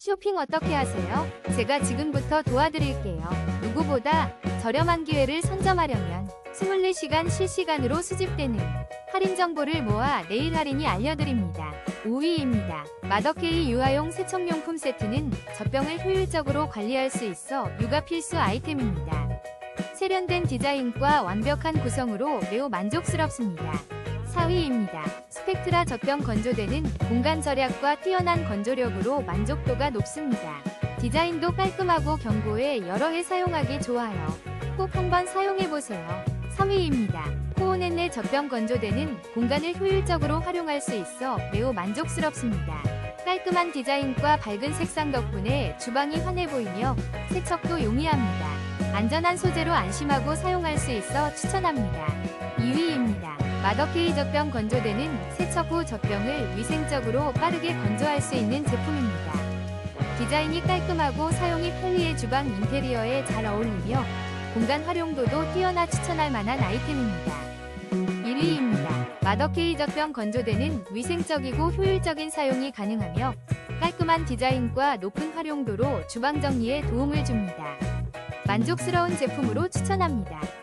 쇼핑 어떻게 하세요? 제가 지금부터 도와드릴게요. 누구보다 저렴한 기회를 선점하려면 24시간 실시간으로 수집되는 할인 정보를 모아 내일 할인이 알려드립니다. 5위입니다. 마더케이 유아용 세척용품 세트는 젖병을 효율적으로 관리할 수 있어 육아 필수 아이템입니다. 세련된 디자인과 완벽한 구성으로 매우 만족스럽습니다. 4위입니다. 스펙트라 젖병 건조대는 공간 절약과 뛰어난 건조력으로 만족도가 높습니다. 디자인도 깔끔하고 견고해 여러 해 사용하기 좋아요. 꼭 한번 사용해보세요. 3위입니다. 코오넷네 젖병 건조대는 공간을 효율적으로 활용할 수 있어 매우 만족스럽습니다. 깔끔한 디자인과 밝은 색상 덕분에 주방이 환해 보이며 세척도 용이합니다. 안전한 소재로 안심하고 사용할 수 있어 추천합니다. 2위입니다. 마더케이 젖병 건조대는 세척 후 젖병을 위생적으로 빠르게 건조할 수 있는 제품입니다. 디자인이 깔끔하고 사용이 편리해 주방 인테리어에 잘 어울리며 공간 활용도도 뛰어나 추천할 만한 아이템입니다. 1위입니다. 마더케이 젖병 건조대는 위생적이고 효율적인 사용이 가능하며 깔끔한 디자인과 높은 활용도로 주방 정리에 도움을 줍니다. 만족스러운 제품으로 추천합니다.